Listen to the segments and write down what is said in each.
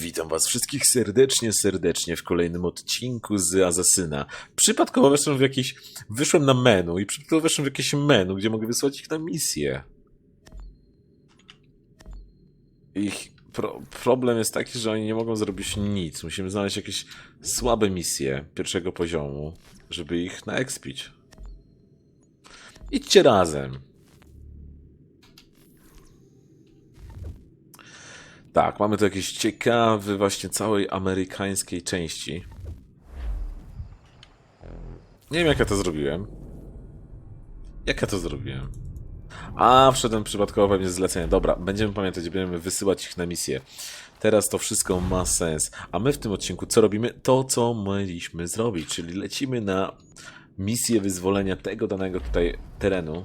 Witam was wszystkich serdecznie, serdecznie w kolejnym odcinku z Asasyna. Przypadkowo weszłem w jakieś... Wyszłem na menu i przypadkowo weszłem w jakieś menu, gdzie mogę wysłać ich na misję. Ich pro... problem jest taki, że oni nie mogą zrobić nic. Musimy znaleźć jakieś słabe misje pierwszego poziomu, żeby ich naekspić. Idźcie razem. Tak, mamy tu jakieś ciekawe właśnie całej amerykańskiej części. Nie wiem jak ja to zrobiłem. Jak ja to zrobiłem? A, wszedłem przypadkowo pewnie z zlecenia. Dobra, będziemy pamiętać, będziemy wysyłać ich na misję. Teraz to wszystko ma sens. A my w tym odcinku co robimy? To, co mieliśmy zrobić, czyli lecimy na misję wyzwolenia tego danego tutaj terenu.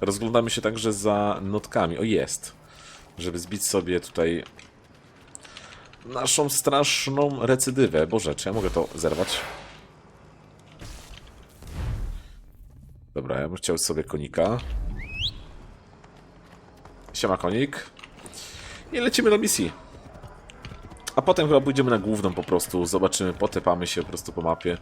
Rozglądamy się także za notkami. O, jest żeby zbić sobie tutaj naszą straszną recydywę. Boże, czy ja mogę to zerwać? Dobra, ja bym chciał sobie konika. Siema konik. I lecimy do misji. A potem chyba pójdziemy na główną po prostu, zobaczymy, potepamy się po prostu po mapie.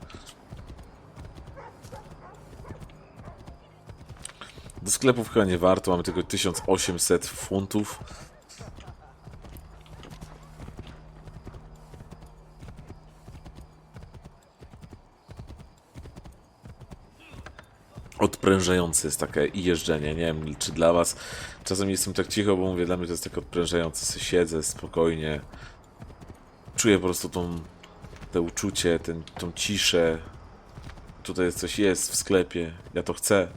Do sklepów chyba nie warto, mamy tylko 1800 funtów. Odprężające jest takie jeżdżenie, nie wiem czy dla was. Czasem jestem tak cicho, bo mówię, dla mnie to jest tak odprężające, siedzę spokojnie. Czuję po prostu tą, to uczucie, ten, tą ciszę. Tutaj coś jest w sklepie, ja to chcę.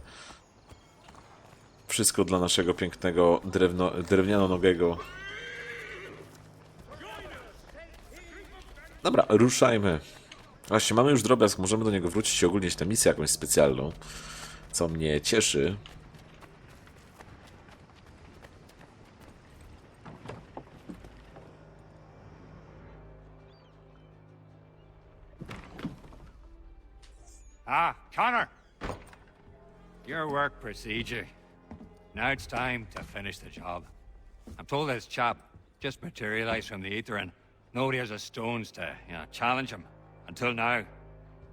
Wszystko dla naszego pięknego drewno, drewniano-nogego. Dobra, ruszajmy. Właśnie, mamy już drobiazg, możemy do niego wrócić i ogólnie tę misję jakąś specjalną. Co mnie cieszy. Ah, Connor! Your work procedure. Now it's time to finish the job. I'm told this chap just materialized from the ether and nobody has a stones to, you know, challenge him. Until now.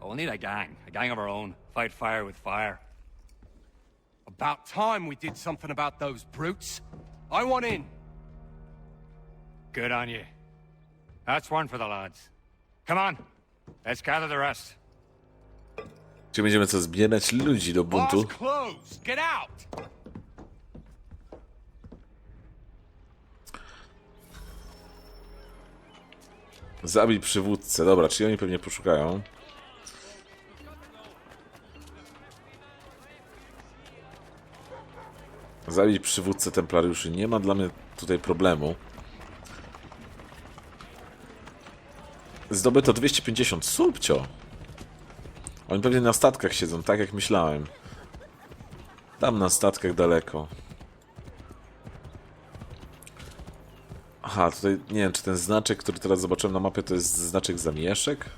But we'll need a gang, a gang of our own. Fight fire with fire. About time we did something about those brutes. I want in. Good on you. That's one for the lads. Come on, let's gather the rest. Gdzie będziemy co zbierać ludzi do buntu. Get out. Zabij przywódcę. Dobra, czyli oni pewnie poszukają. Zabić przywódcę templariuszy. Nie ma dla mnie tutaj problemu. Zdobyto 250. Subcio! Oni pewnie na statkach siedzą, tak jak myślałem. Tam na statkach daleko. Aha, tutaj nie wiem, czy ten znaczek, który teraz zobaczyłem na mapie, to jest znaczek zamieszek?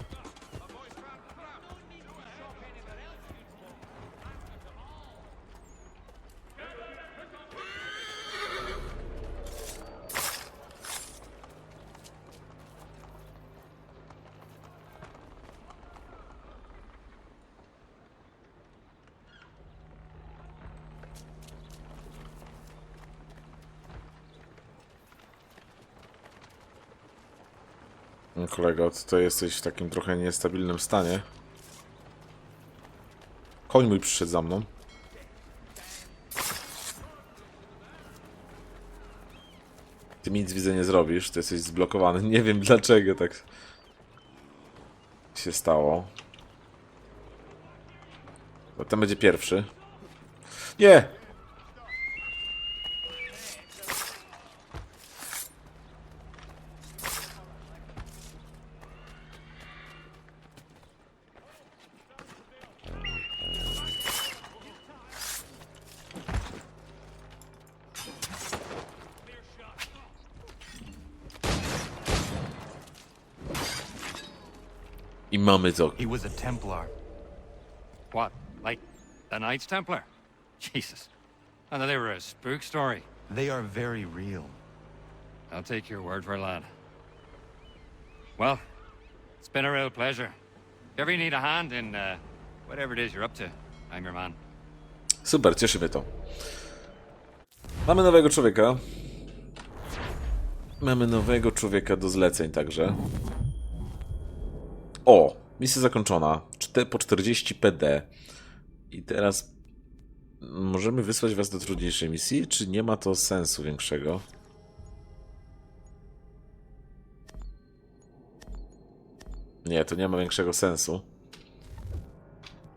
Kolego, tutaj jesteś w takim trochę niestabilnym stanie. Koń mój przyszedł za mną. Ty nic widzę nie zrobisz, ty jesteś zblokowany. Nie wiem dlaczego tak się stało. Bo ten będzie pierwszy. Nie! I mamy to. He was a Templar. What, like the Knights Templar? Jesus. I thought they were a spook story. They are very real. I'll take your word for it, lad. Well, it's been a real pleasure. If ever you ever need a hand in uh, whatever it is you're up to, I'm your man. Super, cieszy mnie to. Mamy nowego człowieka. Mamy nowego człowieka do zleceń także. O! Misja zakończona. Po 40 PD. I teraz możemy wysłać was do trudniejszej misji, czy nie ma to sensu większego? Nie, to nie ma większego sensu.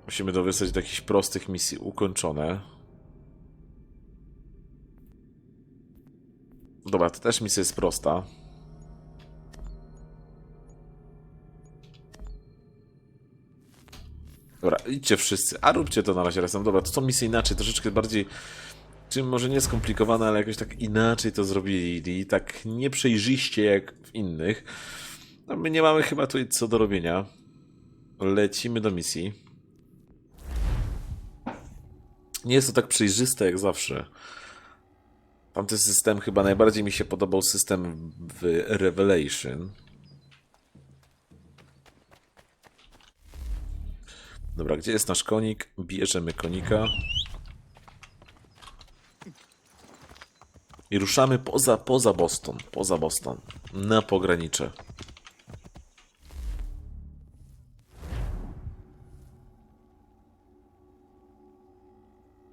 Musimy to wysłać do jakichś prostych misji ukończone. Dobra, to też misja jest prosta. Dobra, idźcie wszyscy, a róbcie to na razie razem. Dobra, to są misje inaczej, troszeczkę bardziej, czym może nie skomplikowane, ale jakoś tak inaczej to zrobili i tak nieprzejrzyście jak w innych. No, my nie mamy chyba tutaj co do robienia. Lecimy do misji. Nie jest to tak przejrzyste jak zawsze. Tamten system chyba najbardziej mi się podobał system w Revelation. Dobra, gdzie jest nasz konik? Bierzemy konika. I ruszamy poza, poza Boston. Poza Boston. Na pogranicze.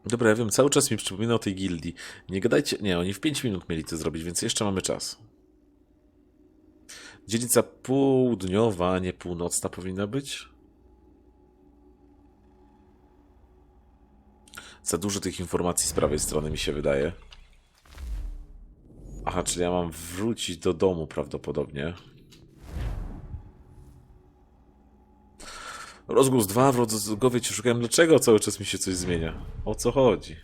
Dobra, ja wiem, cały czas mi przypomina o tej gildii. Nie gadajcie. Nie, oni w 5 minut mieli to zrobić, więc jeszcze mamy czas. Dzielnica południowa, a nie północna powinna być. Za dużo tych informacji z prawej strony mi się wydaje. Aha, czyli ja mam wrócić do domu prawdopodobnie. Rozgłos 2 w Rodzogowie ci szukałem. Dlaczego cały czas mi się coś zmienia? O co chodzi?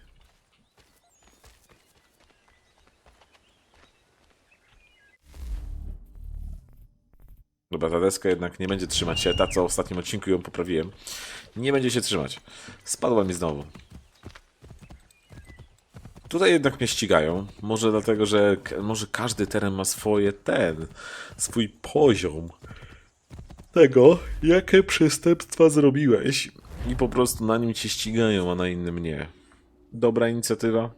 Dobra, ta deska jednak nie będzie trzymać się. Ta, co w ostatnim odcinku ją poprawiłem. Nie będzie się trzymać. Spadła mi znowu. Tutaj jednak mnie ścigają. Może dlatego, że może każdy teren ma swoje ten, swój poziom tego, jakie przestępstwa zrobiłeś. I po prostu na nim cię ścigają, a na innym nie. Dobra inicjatywa.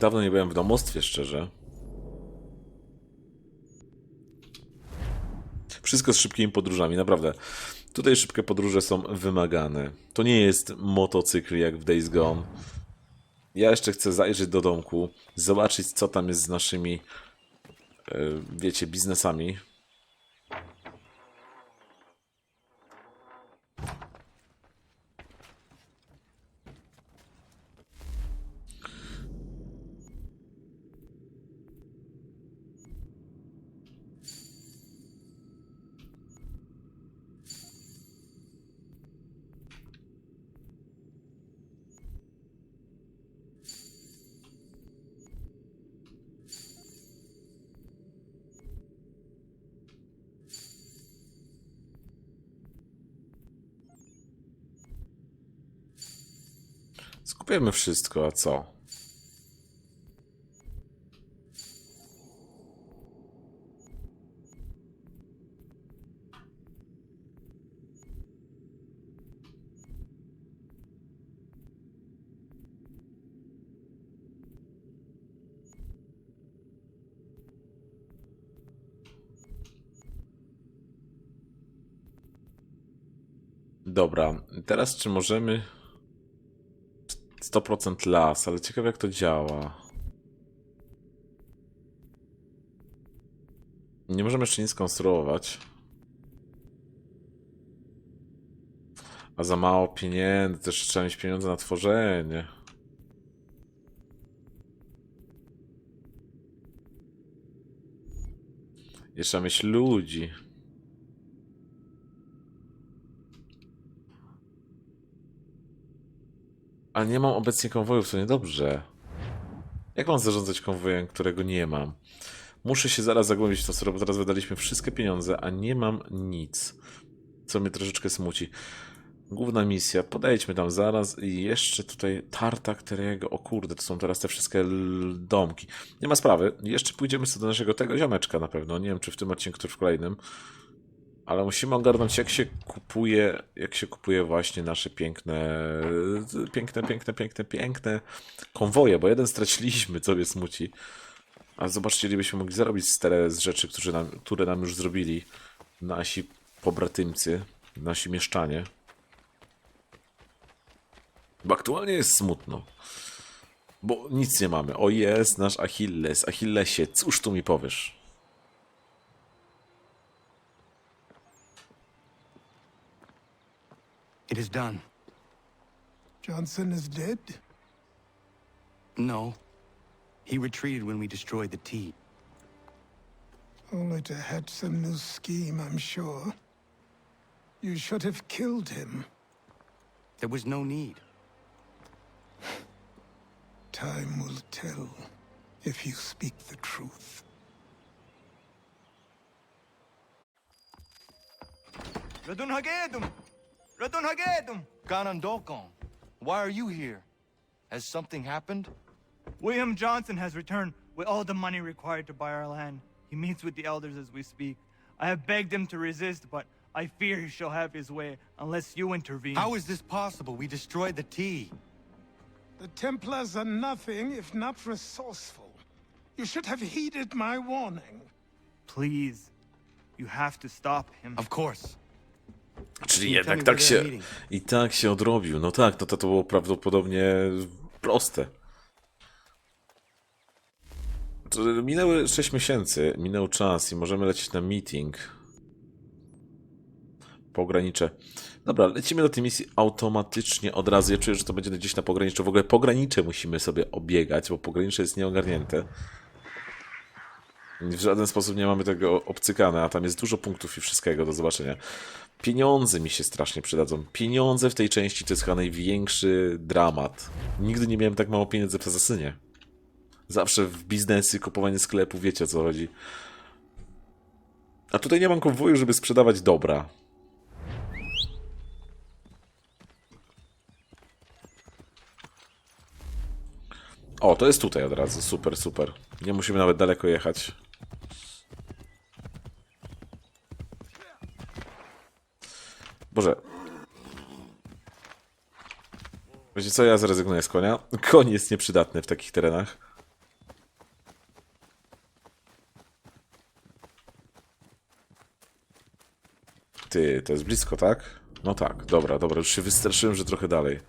Dawno nie byłem w domostwie, szczerze. Wszystko z szybkimi podróżami, naprawdę. Tutaj szybkie podróże są wymagane. To nie jest motocykl jak w Days Gone. Ja jeszcze chcę zajrzeć do domku, zobaczyć co tam jest z naszymi, e, wiecie, biznesami. Skupiamy wszystko, a co? Dobra, teraz czy możemy 100% las, ale ciekawe jak to działa. Nie możemy jeszcze nic skonstruować. A za mało pieniędzy, też trzeba mieć pieniądze na tworzenie. Jeszcze trzeba mieć ludzi. Ale nie mam obecnie konwojów, to niedobrze. Jak mam zarządzać konwojem, którego nie mam? Muszę się zaraz zagłębić w to, co bo teraz wydaliśmy wszystkie pieniądze, a nie mam nic. Co mnie troszeczkę smuci. Główna misja, podejdźmy tam zaraz i jeszcze tutaj Tartak Terego, o kurde, to są teraz te wszystkie domki. Nie ma sprawy, jeszcze pójdziemy sobie do naszego tego ziomeczka na pewno, nie wiem czy w tym odcinku, czy w kolejnym, ale musimy ogarnąć jak się kupuje, jak się kupuje właśnie nasze piękne, piękne, piękne, piękne, piękne konwoje, bo jeden straciliśmy, co mnie smuci. A zobaczcie, ile byśmy mogli zarobić tyle z rzeczy, które nam, które nam już zrobili nasi pobratymcy, nasi mieszczanie. Bo aktualnie jest smutno. Bo nic nie mamy. O jest nasz Achilles. Achillesie, cóż tu mi powiesz? Done. Johnson is dead? No. He retreated when we destroyed the T. Only to hatch some new scheme, I'm sure. You should have killed him. There was no need. Time will tell if you speak the truth. Radun Hagedum! Radun Hagedum! Ganondokon, why are you here? Has something happened? William Johnson has returned with all the money required to buy our land. He meets with the elders as we speak. I have begged him to resist, but I fear he shall have his way unless you intervene. How is this possible? We destroyed the tea. The Templars are nothing if not resourceful. You should have heeded my warning. Please, you have to stop him. Of course. Czyli jednak tak się. I tak się odrobił. No tak, no to, to było prawdopodobnie proste. Minęły 6 miesięcy, minął czas i możemy lecieć na meeting. Pogranicze. Dobra, lecimy do tej misji automatycznie od razu. Ja czuję, że to będzie gdzieś na pograniczu. W ogóle pogranicze musimy sobie obiegać, bo pogranicze jest nieogarnięte. W żaden sposób nie mamy tego obcykane, a tam jest dużo punktów i wszystkiego do zobaczenia. Pieniądze mi się strasznie przydadzą. Pieniądze w tej części to jest chyba największy dramat. Nigdy nie miałem tak mało pieniędzy w Asasynie. Zawsze w biznesy, kupowanie sklepu, wiecie o co chodzi. A tutaj nie mam konwoju, żeby sprzedawać dobra. O, to jest tutaj od razu. Super, super. Nie musimy nawet daleko jechać. Boże. Wiecie co, ja zrezygnuję z konia. Koń jest nieprzydatny w takich terenach. Ty, to jest blisko, tak? No tak, dobra, dobra, już się wystraszyłem, że trochę dalej.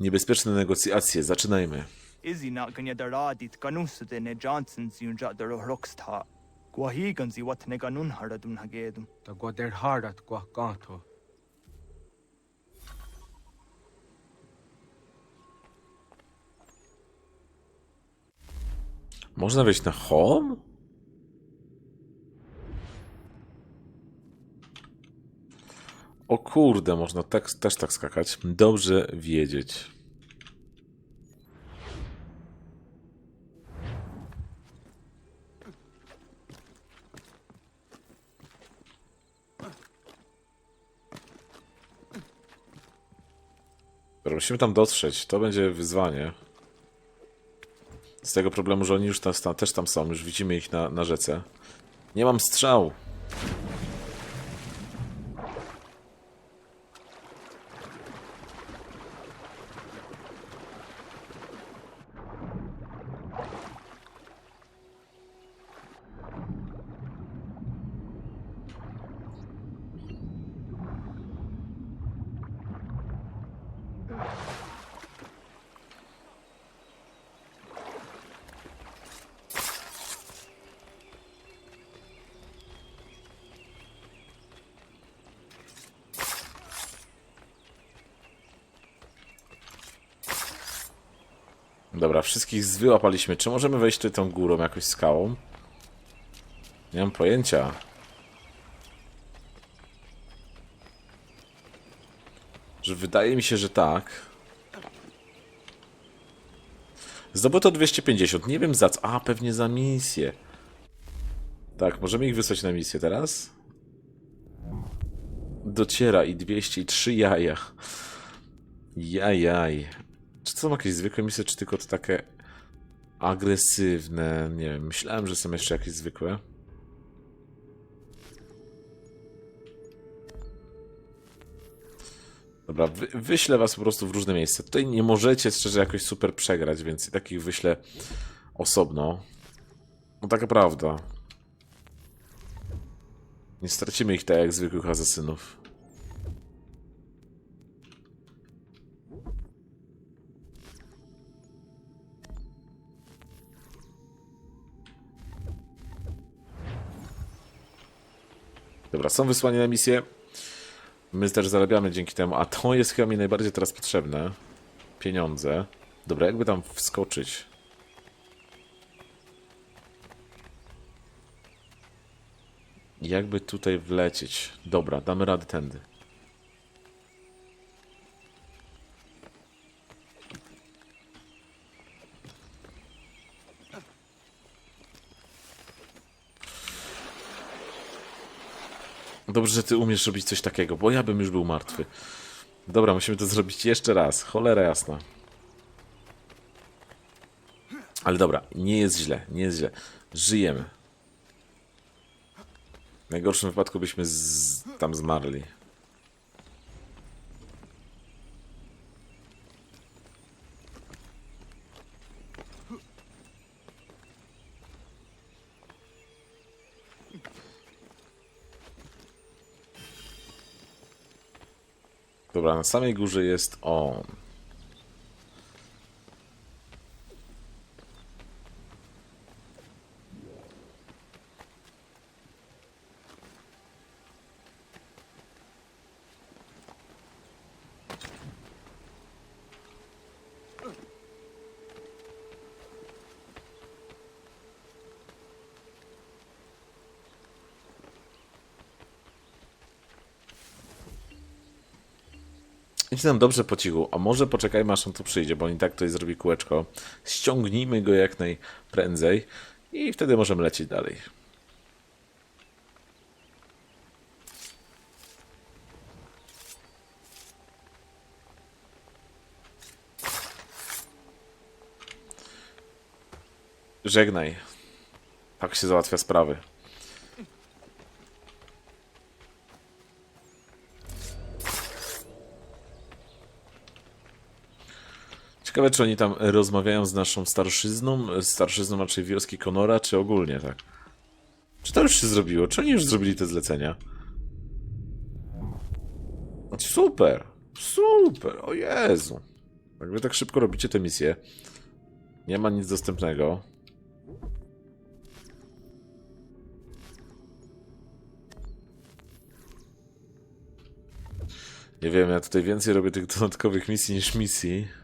Niebezpieczne negocjacje, zaczynajmy. Is he not gonna daradi tkanusute ne Johnson's yun jat the rocksta? Gwahiganzi wat ne ganun haradun hagedum. Ta gwader harat gwa gato. Można wejść na home? O kurde, można tak, też tak skakać. Dobrze wiedzieć. Dobra, musimy tam dotrzeć. To będzie wyzwanie. Z tego problemu, że oni już tam, też tam są, już widzimy ich na, na rzece. Nie mam strzału. Dobra, wszystkich wyłapaliśmy. Czy możemy wejść tutaj tą górą, jakoś skałą? Nie mam pojęcia. Że wydaje mi się, że tak. Zdobyto 250. Nie wiem za co. A, pewnie za misję. Tak, możemy ich wysłać na misję teraz? Dociera i 203 jaja. Jajaj. Czy to są jakieś zwykłe misje, czy tylko to takie agresywne? Nie wiem, myślałem, że są jeszcze jakieś zwykłe. Dobra, wy, wyślę was po prostu w różne miejsca. Tutaj nie możecie szczerze jakoś super przegrać, więc takich wyślę osobno. No taka prawda. Nie stracimy ich tak jak zwykłych asesynów. Dobra, są wysłani na misję. My też zarabiamy dzięki temu, a to jest chyba mi najbardziej teraz potrzebne. Pieniądze. Dobra, jakby tam wskoczyć. Jakby tutaj wlecieć. Dobra, damy radę tędy. Dobrze, że ty umiesz robić coś takiego, bo ja bym już był martwy. Dobra, musimy to zrobić jeszcze raz. Cholera jasna. Ale dobra, nie jest źle, nie jest źle. Żyjemy. W najgorszym wypadku byśmy z... tam zmarli. Dobra, na samej górze jest on. Idzie nam dobrze po cichu, a może poczekajmy aż on tu przyjdzie, bo on i tak tutaj zrobi kółeczko. Ściągnijmy go jak najprędzej i wtedy możemy lecieć dalej. Żegnaj. Tak się załatwia sprawy. Ciekawe, czy oni tam rozmawiają z naszą starszyzną, starszyzną raczej wioski Konora, czy ogólnie tak? Czy to już się zrobiło? Czy oni już zrobili te zlecenia? Super! Super! O Jezu! Jak wy tak szybko robicie te misje, nie ma nic dostępnego. Nie wiem, ja tutaj więcej robię tych dodatkowych misji niż misji.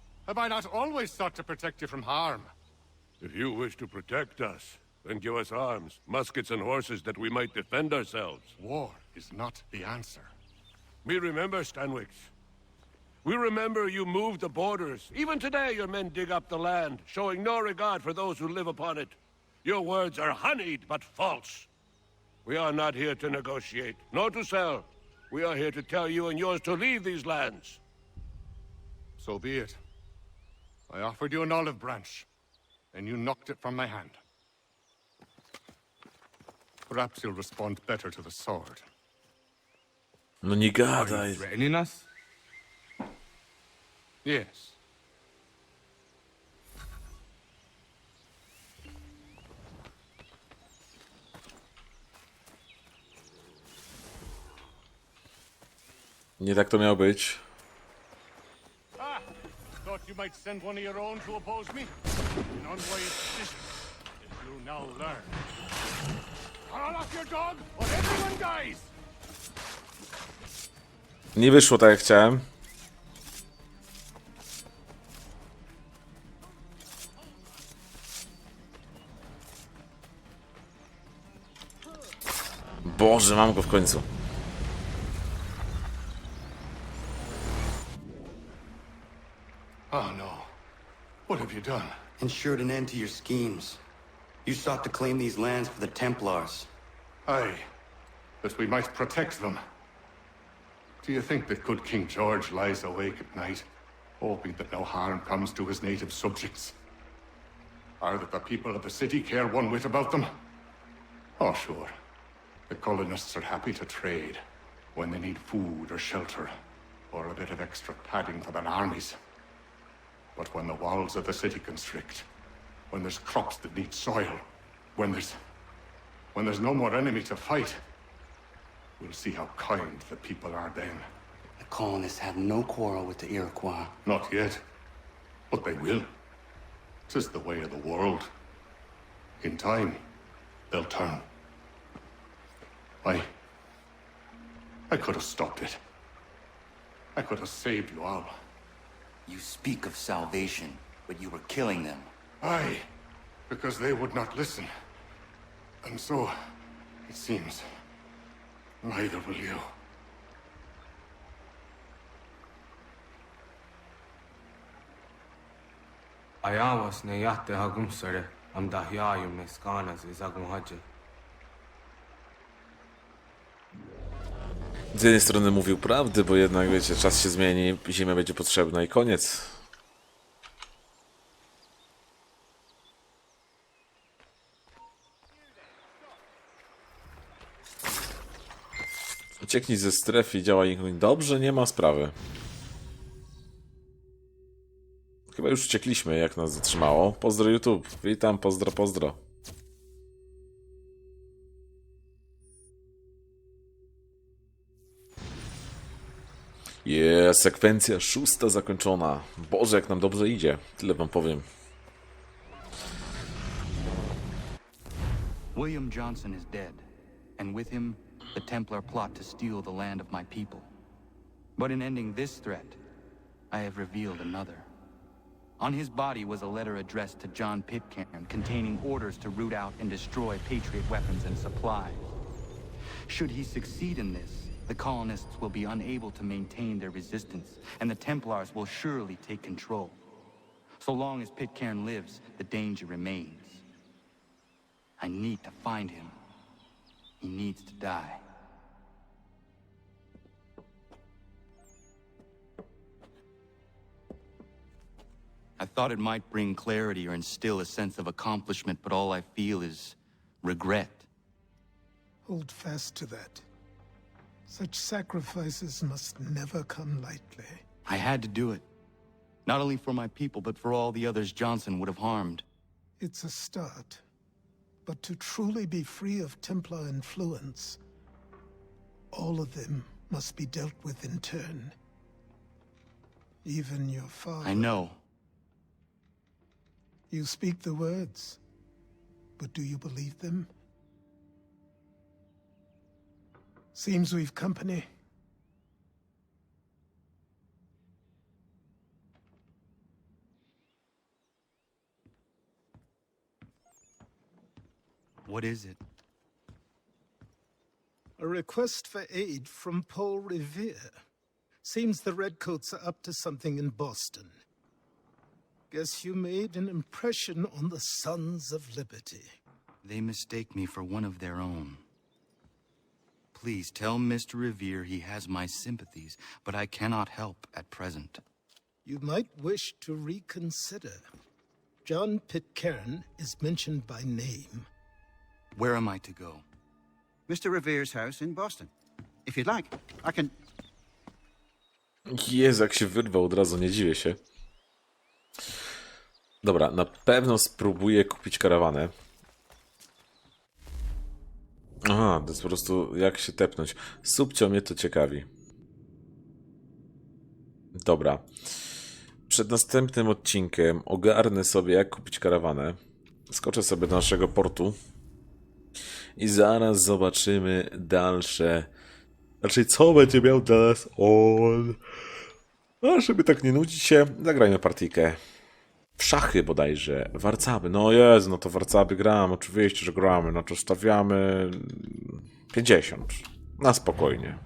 Have I not always sought to protect you from harm? If you wish to protect us, then give us arms, muskets, and horses that we might defend ourselves. War is not the answer. We remember, Stanwix. We remember you moved the borders. Even today, your men dig up the land, showing no regard for those who live upon it. Your words are honeyed, but false. We are not here to negotiate, nor to sell. We are here to tell you and yours to leave these lands. So be it. I offered you an olive branch, and you knocked it from my hand. Perhaps you'll respond better to the sword. No nie gadaj. threatening us? Yes. Nie tak to miało być. Thought you might send one of your own to oppose me? An you now learn. Call off your dog, or everyone dies! Nie wyszło tak jak chciałem. Boże, mam go w końcu. Ensured an end to your schemes. You sought to claim these lands for the Templars. Aye, that we might protect them. Do you think that good King George lies awake at night, hoping that no harm comes to his native subjects? Or that the people of the city care one whit about them? Oh, sure. The colonists are happy to trade when they need food or shelter, or a bit of extra padding for their armies. But when the walls of the city constrict, when there's crops that need soil, when there's when there's no more enemy to fight, we'll see how kind the people are then. The colonists have no quarrel with the Iroquois. Not yet, but they will. Tis the way of the world. In time, they'll turn. I. I could have stopped it. I could have saved you all. You speak of salvation, but you were killing them. Aye, because they would not listen. And so, it seems, neither will you. I Ayawas ne yahte hagumsare am dahyayum ne skanas izagum haje. Z jednej strony mówił prawdy, bo jednak wiecie, czas się zmieni, ziemia będzie potrzebna i koniec. Ucieknij ze strefy i działaj dobrze, nie ma sprawy. Chyba już uciekliśmy, jak nas zatrzymało. Pozdro YouTube, witam, pozdro, pozdro. Jest sekwencja szósta zakończona. Boże, jak nam dobrze idzie. Tyle wam powiem. William Johnson is dead, and with him, the Templar plot to steal the land of my people. But in ending this threat, I have revealed another. On his body was a letter addressed to John Pitcairn containing orders to root out and destroy Patriot weapons and supplies. Should he succeed in this, the colonists will be unable to maintain their resistance, and the Templars will surely take control. So long as Pitcairn lives, the danger remains. I need to find him. He needs to die. I thought it might bring clarity or instill a sense of accomplishment, but all I feel is regret. Hold fast to that. Such sacrifices must never come lightly. I had to do it. Not only for my people, but for all the others Johnson would have harmed. It's a start. But to truly be free of Templar influence, all of them must be dealt with in turn. Even your father. I know. You speak the words, but do you believe them? Seems we've company. What is it? A request for aid from Paul Revere. Seems the Redcoats are up to something in Boston. Guess you made an impression on the Sons of Liberty. They mistake me for one of their own. Please tell Mr. Revere he has my sympathies, but I cannot help at present. You might wish to reconsider. John Pitcairn is mentioned by name. Where am I to go? Mr. Revere's house in Boston. If you'd like, I can. Jezu, jak się wyrwał od razu, nie dziwię się. Dobra, na pewno spróbuję kupić karawanę. Aha, to jest po prostu jak się tepnąć. Subcio mnie to ciekawi. Dobra. Przed następnym odcinkiem ogarnę sobie, jak kupić karawanę. Skoczę sobie do naszego portu. I zaraz zobaczymy dalsze. Znaczy, co będzie miał dla nas on. A żeby tak nie nudzić się, zagrajmy partyjkę. W szachy bodajże. Warcaby. No jest, no to warcaby gram. Oczywiście, że gramy. No to stawiamy 50. Na spokojnie.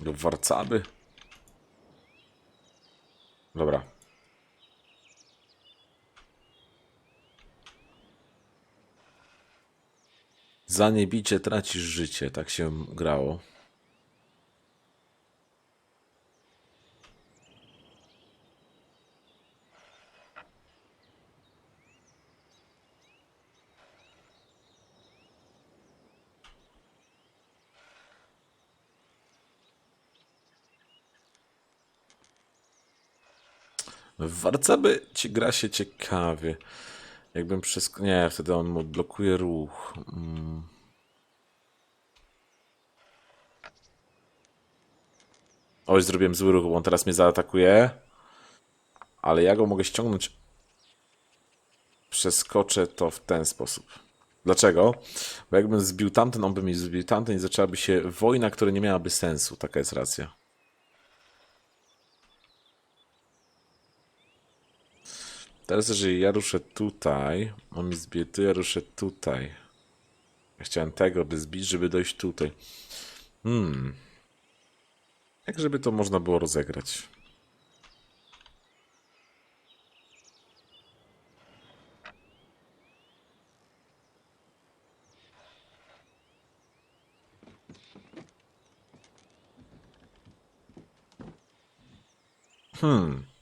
Do warcaby? Dobra. Za niebicie tracisz życie, tak się grało. W Warcaby ci gra się ciekawie. Jakbym przez... Nie, wtedy on mu blokuje ruch. Mm. Oj, zrobiłem zły ruch, bo on teraz mnie zaatakuje. Ale ja go mogę ściągnąć. Przeskoczę to w ten sposób. Dlaczego? Bo jakbym zbił tamten, on by mi zbił tamten i zaczęłaby się wojna, która nie miałaby sensu. Taka jest racja. Teraz, jeżeli ja ruszę tutaj, on mi zbije tu, ja ruszę tutaj. Ja chciałem tego, by zbić, żeby dojść tutaj. Hmm. Jak żeby to można było rozegrać? Hmm.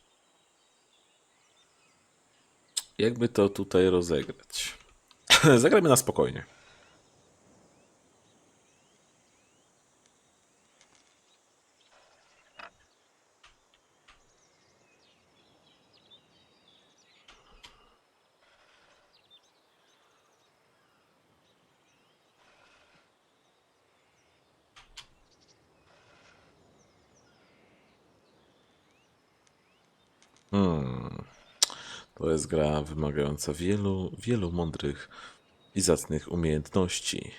Jakby to tutaj rozegrać? Zagrajmy na spokojnie. Hmm. To jest gra wymagająca wielu, wielu mądrych i zacnych umiejętności.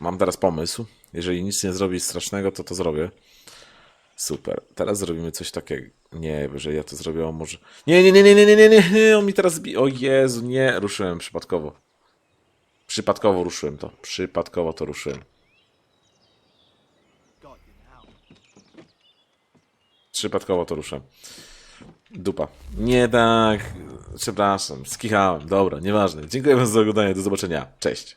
Mam teraz pomysł. Jeżeli nic nie zrobię strasznego, to to zrobię. Super. Teraz zrobimy coś takiego. Nie, że ja to zrobię, może... Nie, nie, nie, nie, nie, nie, nie, nie, on mi teraz bi... O Jezu, nie, ruszyłem przypadkowo. Przypadkowo ruszyłem to. Przypadkowo to ruszyłem. Przypadkowo to ruszę. Dupa. Nie tak. Przepraszam, skichałem. Dobra, nieważne. Dziękuję za oglądanie. Do zobaczenia. Cześć.